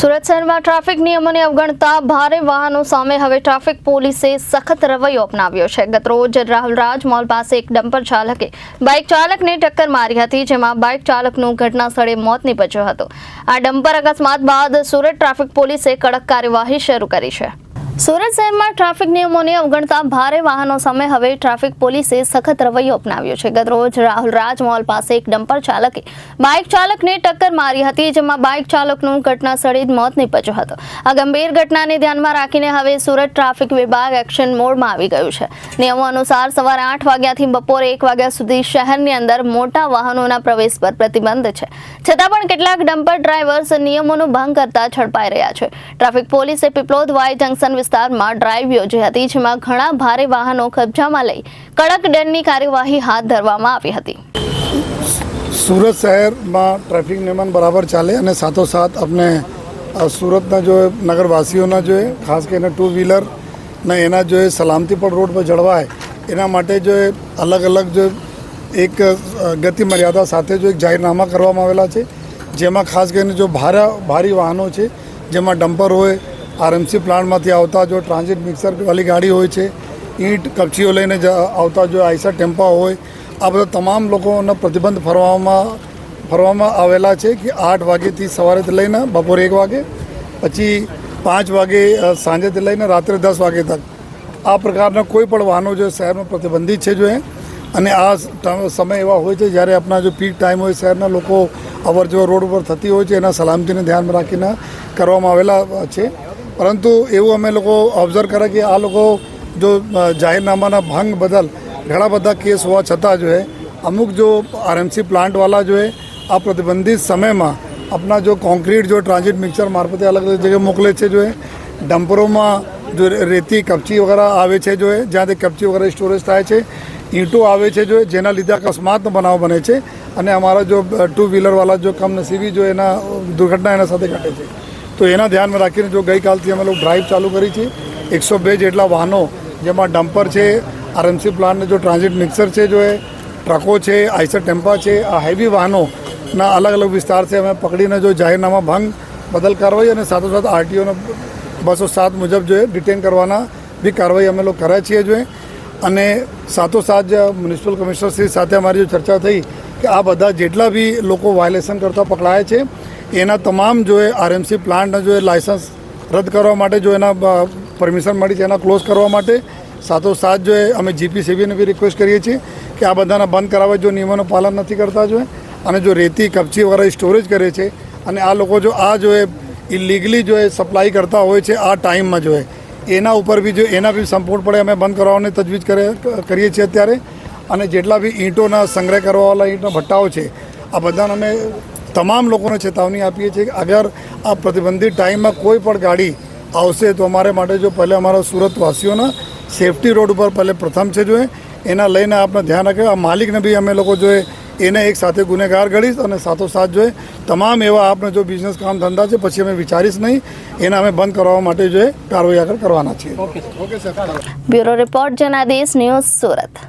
સુરત શહેરમાં ટ્રાફિક નિયમોને અવગણતા, ભારે વાહનો સામે હવે ટ્રાફિક પોલીસે સખત રવૈયો અપનાવ્યો છે. ગતરોજ રાહુલ રાજ મોલ પાસે એક ડમ્પર ચાલકે બાઇક ચાલકને ટક્કર મારી હતી, જેમાં બાઇક ચાલકનું ઘટના સ્થળે મોત નીપજ્યું હતું. આ ડમ્પર અકસ્માત બાદ સુરત ટ્રાફિક પોલીસે કડક કાર્યવાહી શરૂ કરી છે. સુરત શહેરમાં ટ્રાફિક નિયમોને અવગણતા ભારે વાહનો સામે હવે ટ્રાફિક પોલીસે સખત રવૈયો અપનાવ્યો છે. ગતરોજ રાહુલ રાજ મોલ પાસે એક ડમ્પર ચાલકે બાઇક ચાલકને ટક્કર મારી હતી, જેમાં બાઇક ચાલકનું ઘટના સ્થળે જ મોત નીપજ્યું હતું. આ ગંભીર ઘટનાને ધ્યાનમાં રાખીને હવે સુરત ટ્રાફિક વિભાગ એક્શન મોડમાં આવી ગયું છે. નિયમો અનુસાર સવારે આઠ વાગ્યાથી બપોરે એક વાગ્યા સુધી શહેરની અંદર મોટા વાહનોના પ્રવેશ પર પ્રતિબંધ છે. છતાં પણ કેટલાક ડમ્પર ડ્રાઈવર્સ નિયમોનું ભંગ કરતા ઝડપાઈ રહ્યા છે. ટ્રાફિક પોલીસે પીપલોદ વાય જંકશન વિસ્તારમાં ડ્રાઈવ યોજી હતી, જેમાં ઘણા ભારે વાહનો કબજામાં લઈ કડક દંડની કાર્યવાહી હાથ ધરવામાં આવી હતી. સુરત શહેરમાં ટ્રાફિક નિયમન બરાબર ચાલે અને સાથોસાથ આપણે સુરતના જો નગરવાસીઓના જો ખાસ કરીને ટુ વ્હીલર ને એના જો સલામતી પણ રોડ પર જળવાય, એના માટે જો અલગ અલગ જો એક ગતિ મર્યાદા સાથે જો એક જાહેરનામા કરવામાં આવેલા છે, જેમાં ખાસ કરીને જો ભારે, ભારી વાહનો છે, જેમાં ડમ્પર હોય આરએમસી પ્લાન્ટમાંથી આવતા જો ટ્રાન્ઝિટ મિક્સર વાળી ગાડી હોય છે, ઈંટ, કપચીઓ લઈને આવતા જો આઈસા ટેમ્પા હોય, આ બધા તમામ લોકોનો પ્રતિબંધ ફરવામાં ફરવામાં આવેલા છે કે આઠ વાગ્યેથી સવારેથી લઈને બપોરે એક વાગે, પછી પાંચ વાગે સાંજેથી લઈને રાત્રે દસ વાગે તક. આ પ્રકારના કોઈ પણ વાહનો જો શહેરમાં પ્રતિબંધિત છે જો એ, અને આ સમય એવા હોય છે જ્યારે આપણા જો પીક ટાઈમ હોય શહેરના લોકો અવર જવર રોડ ઉપર થતી હોય છે, એના સલામતીને ધ્યાનમાં રાખીને કરવામાં આવેલા છે. પરંતુ એવું અમે લોકો ઓબ્ઝર્વ કરે કે આ લોકો જો જાહેરનામાના ભંગ બદલ ઘણા બધા કેસ હોવા છતાં જો અમુક જો આરએમસી પ્લાન્ટવાલા જો આ પ્રતિબંધિત સમયમાં આપણા જો કોન્ક્રીટ જો ટ્રાન્ઝિટ મિક્સર મારફતે અલગ અલગ જગ્યાએ મોકલે છે જો ડમ્પરોમાં જો રેતી, કપચી વગેરે આવે છે જો જ્યાં જ્યાંથી કપચી વગેરે સ્ટોરેજ થાય છે, ઈંટો આવે છે જો જેના લીધે અકસ્માતનો બનાવ બને છે અને અમારા જો ટુ વ્હીલરવાળા જો કમનસીબી જો એના દુર્ઘટના એના સાથે ઘટે છે. તો એના ધ્યાનમાં રાખીને જો ગઈકાલથી અમે લોકો ડ્રાઈવ ચાલુ કરી છે, એકસો બે જેટલા વાહનો, જેમાં ડમ્પર છે આરએમસી પ્લાન્ટને જો ટ્રાન્ઝિટ મિક્સર છે, જો એ ટ્રકો છે, આઈસર ટેમ્પા છે, આ હેવી વાહનોના અલગ અલગ વિસ્તાર છે, અમે પકડીને જો જાહેરનામા ભંગ, બદલ કાર્યવાહી અને સાથોસાથ આરટીઓનો બસો સાત મુજબ જો એ ડિટેન કરવાના બી કાર્યવાહી અમે લોકો કર્યા છીએ જો એ. અને સાથોસાથ જ મ્યુનિસિપલ કમિશનરશ્રી સાથે અમારી જો ચર્ચા થઈ કે આ બધા જેટલા બી લોકો વાયોલેશન કરતા પકડાયા છે એના તમામ જો એ આરએમસી પ્લાન્ટના જો એ લાયસન્સ રદ કરવા માટે જો એના પરમિશન મળી છે, એના ક્લોઝ કરવા માટે, સાથોસાથ જો એ અમે જીપીસીબીને બી રિક્વેસ્ટ કરીએ છીએ કે આ બધાના બંધ કરાવવા જો નિયમોનું પાલન નથી કરતા જો અને જો રેતી, કપચી વગેરે સ્ટોરેજ કરે છે અને આ લોકો જો આ જો એ ઇલીગલી જો એ સપ્લાય કરતા હોય છે આ ટાઈમમાં જો એ. એના ઉપર બી જો, એના બી સંપૂર્ણપણે અમે બંધ કરવાની તજવીજ કરે, કરીએ છીએ અત્યારે. અને જેટલા બી ઈંટોના સંગ્રહ કરવાવાળા ઈંટના ભટ્ટાઓ છે, આ બધાને અમે તમામ લોકોને ચેતવણી આપીએ છીએ કે અગર આ પ્રતિબંધિત ટાઈમમાં કોઈ પણ ગાડી આવશે તો અમારે માટે જો પહેલે અમારા સુરતવાસીઓના સેફટી રોડ ઉપર પહેલે પ્રથમ છે જોઈએ એના લઈને આપણે ધ્યાન રાખ્યું આ માલિકને બી અમે લોકો જોઈએ એને એક સાથે ગુનેગાર ગણીશ અને સાથોસાથ જોઈએ તમામ એવા આપણે જો બિઝનેસ કામ ધંધા છે પછી અમે વિચારીશ નહીં. એને અમે બંધ કરવા માટે જોઈએ કાર્યવાહી આગળ કરવાના છીએ. Okay sir bureau report Janadesh news Surat.